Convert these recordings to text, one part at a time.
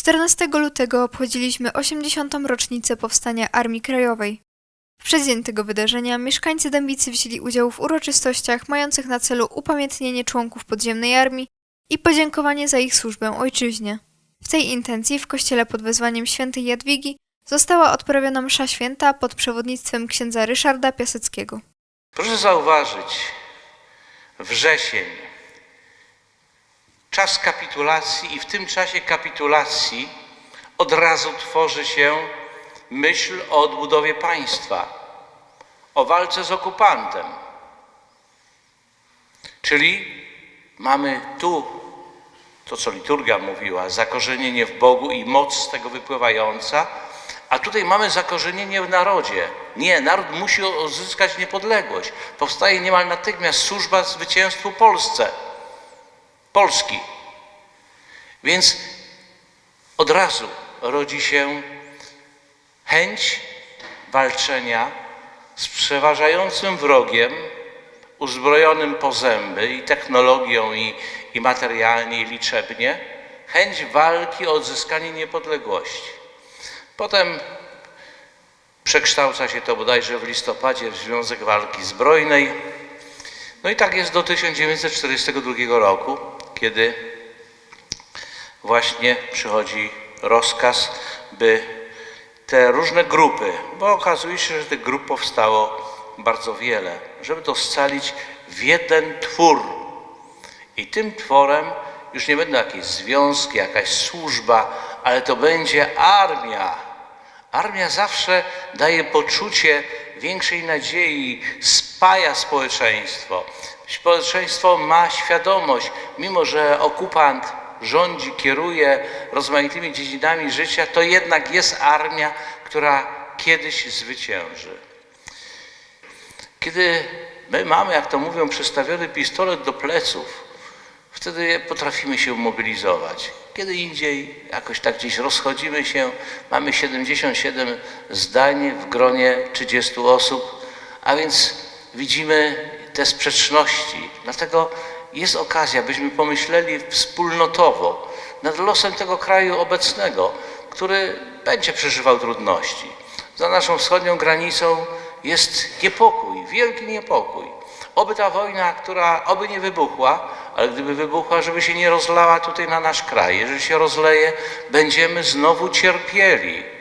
14 lutego obchodziliśmy 80. rocznicę powstania Armii Krajowej. W przeddzień tego wydarzenia mieszkańcy Dębicy wzięli udział w uroczystościach mających na celu upamiętnienie członków podziemnej armii i podziękowanie za ich służbę ojczyźnie. W tej intencji w kościele pod wezwaniem świętej Jadwigi została odprawiona msza święta pod przewodnictwem księdza Ryszarda Piaseckiego. Proszę zauważyć, wrzesień, czas kapitulacji i w tym czasie kapitulacji od razu tworzy się myśl o odbudowie państwa, o walce z okupantem. Czyli mamy tu to, co liturgia mówiła, zakorzenienie w Bogu i moc z tego wypływająca, a tutaj mamy zakorzenienie w narodzie. Nie, naród musi odzyskać niepodległość. Powstaje niemal natychmiast służba zwycięstwu Polsce, Polski. Więc od razu rodzi się chęć walczenia z przeważającym wrogiem, uzbrojonym po zęby i technologią, i, i materialnie, i liczebnie, chęć walki o odzyskanie niepodległości. Potem przekształca się to bodajże w listopadzie w Związek Walki Zbrojnej. No i tak jest do 1942 roku, kiedy właśnie przychodzi rozkaz, by te różne grupy, bo okazuje się, że tych grup powstało bardzo wiele, żeby to scalić w jeden twór. I tym tworem już nie będą jakieś związki, jakaś służba, ale to będzie armia. Armia zawsze daje poczucie większej nadziei, spaja społeczeństwo. Społeczeństwo ma świadomość, mimo że okupant rządzi, kieruje rozmaitymi dziedzinami życia, to jednak jest armia, która kiedyś zwycięży. Kiedy my mamy, jak to mówią, przystawiony pistolet do pleców, wtedy potrafimy się mobilizować. Kiedy indziej jakoś tak gdzieś rozchodzimy się, mamy 77 zdań w gronie 30 osób, a więc widzimy te sprzeczności. Dlatego jest okazja, byśmy pomyśleli wspólnotowo nad losem tego kraju obecnego, który będzie przeżywał trudności. Za naszą wschodnią granicą jest niepokój, wielki niepokój. Oby ta wojna, która oby nie wybuchła, ale gdyby wybuchła, żeby się nie rozlała tutaj na nasz kraj. Jeżeli się rozleje, będziemy znowu cierpieli.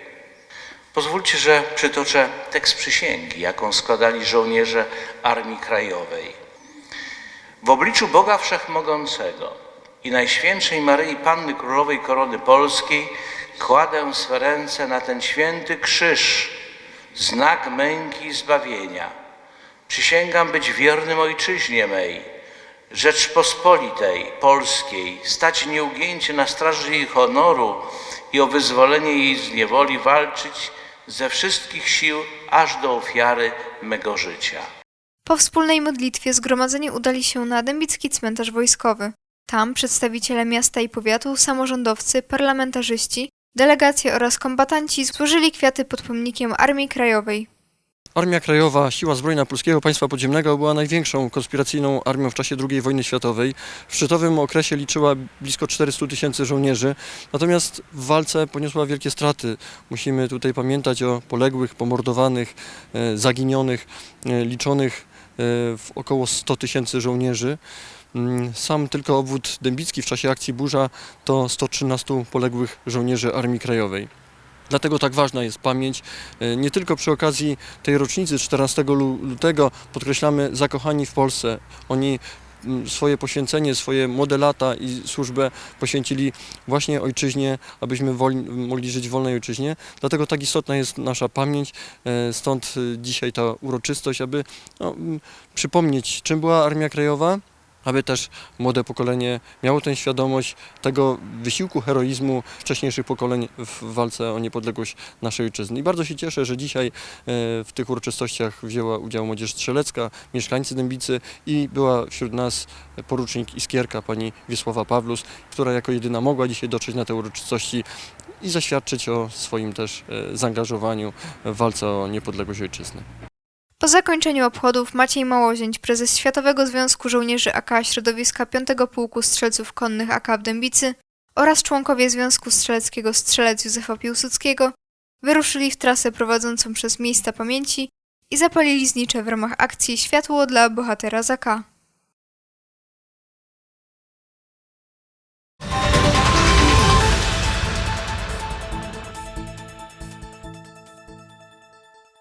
Pozwólcie, że przytoczę tekst przysięgi, jaką składali żołnierze Armii Krajowej. W obliczu Boga Wszechmogącego i Najświętszej Maryi Panny Królowej Korony Polskiej kładę swe ręce na ten święty krzyż, znak męki i zbawienia. Przysięgam być wiernym ojczyźnie mej, Rzeczpospolitej Polskiej, stać nieugięcie na straży jej honoru i o wyzwolenie jej z niewoli walczyć ze wszystkich sił aż do ofiary mego życia. Po wspólnej modlitwie zgromadzeni udali się na Dębicki Cmentarz Wojskowy. Tam przedstawiciele miasta i powiatu, samorządowcy, parlamentarzyści, delegacje oraz kombatanci złożyli kwiaty pod pomnikiem Armii Krajowej. Armia Krajowa, Siła Zbrojna Polskiego Państwa Podziemnego była największą konspiracyjną armią w czasie II wojny światowej. W szczytowym okresie liczyła blisko 400 tysięcy żołnierzy, natomiast w walce poniosła wielkie straty. Musimy tutaj pamiętać o poległych, pomordowanych, e, zaginionych, e, liczonych e, w około 100 tysięcy żołnierzy. Mm, Sam tylko obwód dębicki w czasie akcji Burza to 113 poległych żołnierzy Armii Krajowej. Dlatego tak ważna jest pamięć. E, Nie tylko przy okazji tej rocznicy 14 lu- lutego podkreślamy zakochani w Polsce. Oni swoje poświęcenie, swoje młode lata i służbę poświęcili właśnie ojczyźnie, abyśmy mogli żyć w wolnej ojczyźnie. Dlatego tak istotna jest nasza pamięć, e, stąd e, dzisiaj ta uroczystość, aby no, przypomnieć, czym była Armia Krajowa, aby też młode pokolenie miało tę świadomość tego wysiłku, heroizmu wcześniejszych pokoleń w walce o niepodległość naszej ojczyzny. I bardzo się cieszę, że dzisiaj e, w tych uroczystościach wzięła udział młodzież strzelecka, mieszkańcy Dębicy i była wśród nas porucznik Iskierka, pani Wiesława Pawlus, która jako jedyna mogła dzisiaj dotrzeć na te uroczystości i zaświadczyć o swoim też e, zaangażowaniu w walce o niepodległość ojczyzny. Po zakończeniu obchodów Maciej Małozięć, prezes Światowego Związku Żołnierzy AK Środowiska 5 Pułku Strzelców Konnych AK w Dębicy, oraz członkowie Związku Strzeleckiego Strzelec Józefa Piłsudskiego wyruszyli w trasę prowadzącą przez miejsca pamięci i zapalili znicze w ramach akcji Światło dla bohatera Zaka.